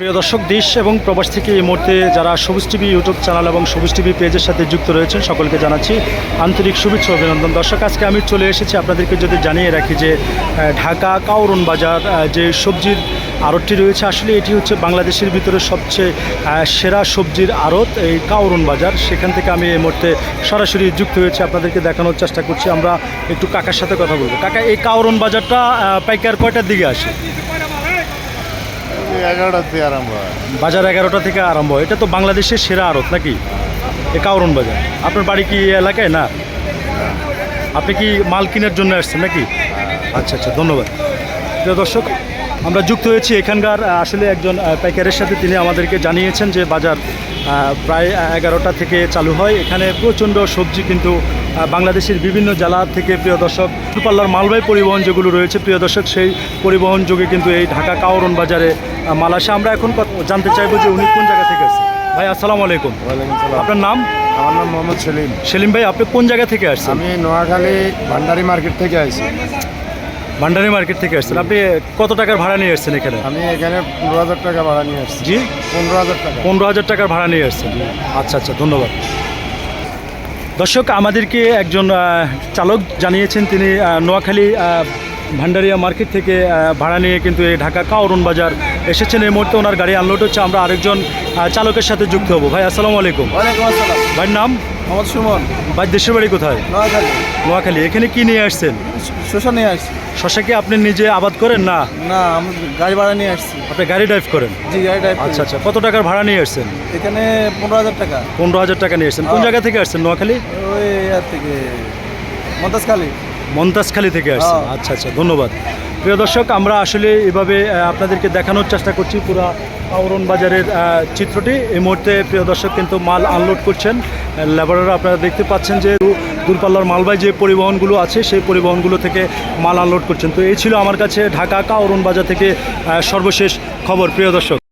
প্রিয় দর্শক, দেশ এবং প্রবাস থেকে এই মুহূর্তে যারা সবুজ টিভি ইউটিউব চ্যানেল এবং সবুজ টিভি পেজের সাথে যুক্ত রয়েছেন, সকলকে জানাচ্ছি আন্তরিক শুভেচ্ছা অভিনন্দন। দর্শক, আজকে আমি চলে এসেছি আপনাদেরকে যদি জানিয়ে রাখি যে ঢাকা কাউরন বাজার যে সবজির আড়তটি রয়েছে, আসলে এটি হচ্ছে বাংলাদেশের ভিতরে সবচেয়ে সেরা সবজির আড়ত, এই কাউরন বাজার। সেখান থেকে আমি এই মুহূর্তে সরাসরি যুক্ত হয়েছি, আপনাদেরকে দেখানোর চেষ্টা করছি। আমরা একটু কাকার সাথে কথা বলব। কাকা, এই কাউরন বাজারটা পাইকার কয়টার দিকে আসে? বাজার এগারোটা থেকে আরম্ভ হয়। এটা তো বাংলাদেশের সেরা আড়ত নাকি? এ কাউরন বাজার। আপনার বাড়ি কি এলাকায় না? আপনি কি মাল কেনার জন্য আসছেন নাকি? আচ্ছা আচ্ছা ধন্যবাদ। দর্শক আমরা যুক্ত হয়েছি এখানকার আসলে একজন পাইকারের সাথে তিনি আমাদেরকে জানিয়েছেন যে বাজার প্রায় এগারোটা থেকে চালু হয়। এখানে প্রচণ্ড সবজি কিন্তু বাংলাদেশের বিভিন্ন জেলা থেকে প্রিয় দর্শক দূরপাল্লার মালবাহী পরিবহন যেগুলো রয়েছে প্রিয় দর্শক সেই পরিবহন যোগে কিন্তু এই ঢাকা কাওরন বাজারে মাল আসে। আমরা এখন জানতে চাইব যে উনি কোন জায়গা থেকে আসছেন? ভাই আসসালামু আলাইকুম। আপনার নাম? আমার নাম মোহাম্মদ সেলিম। সেলিম ভাই আপনি কোন জায়গা থেকে আসছেন? আমি নোয়াখালী ভান্ডারি মার্কেট থেকে আইছি ভান্ডারি মার্কেট থেকে আসছেন। আপনি কত টাকার ভাড়া নিয়ে আসছেন এখানে? আমি এখানে পনেরো হাজার টাকা ভাড়া নিয়ে আসছি। জি? পনেরো হাজার টাকা। পনেরো হাজার টাকার ভাড়া নিয়ে আসছেন। আচ্ছা আচ্ছা ধন্যবাদ। দর্শক আমাদেরকে একজন চালক জানিয়েছেন। তিনি নোয়াখালী ভান্ডারিয়া মার্কেট থেকে ভাড়া নিয়ে কিন্তু এই ঢাকা কাউরন বাজার এসেছেন। এই মুহূর্তে ওনার গাড়ি আনলোড হচ্ছে। আমরা আরেকজন চালকের সাথে যুক্ত হব। ভাই আসসালামু আলাইকুম। ভাইয়ের নাম? মোহাম্মদ সুমন। ভাই দেশের বাড়ি কোথায়? নোয়াখালী। নোয়াখালী। এখানে কি নিয়ে আসছেন? শশা নিয়ে আসছি। শশা কি আপনি নিজে আবাদ করেন? না? না আমি গাড়ি ভাড়া নিয়ে আসছি। আপনি গাড়ি ড্রাইভ করেন? জি গাড়ি ড্রাইভ আচ্ছা আচ্ছা। কত টাকার ভাড়া নিয়ে আসছেন? এখানে পনেরো হাজার টাকা। পনেরো হাজার টাকা নিয়ে আসছেন। কোন। জায়গা থেকে আসছেন? নোয়াখালী? ওই থেকে মন্তাজখালী মন্তাজখালী থেকে আসছেন। আচ্ছা আচ্ছা ধন্যবাদ। প্রিয় দর্শক, আমরা আসলে এভাবে আপনাদেরকে দেখানোর চেষ্টা করছি পুরা আওরন বাজারের চিত্রটি। এই মুহূর্তে প্রিয় দর্শক কিন্তু মাল আনলোড করছেন। লেবাররা আপনারা দেখতে পাচ্ছেন যে দূরপাল্লার মালবাহী যে পরিবহনগুলো আছে, সেই পরিবহনগুলো থেকে মাল আনলোড করছেন। তো এই ছিল আমার কাছে ঢাকা কাওরন বাজার থেকে সর্বশেষ খবর। প্রিয় দর্শক।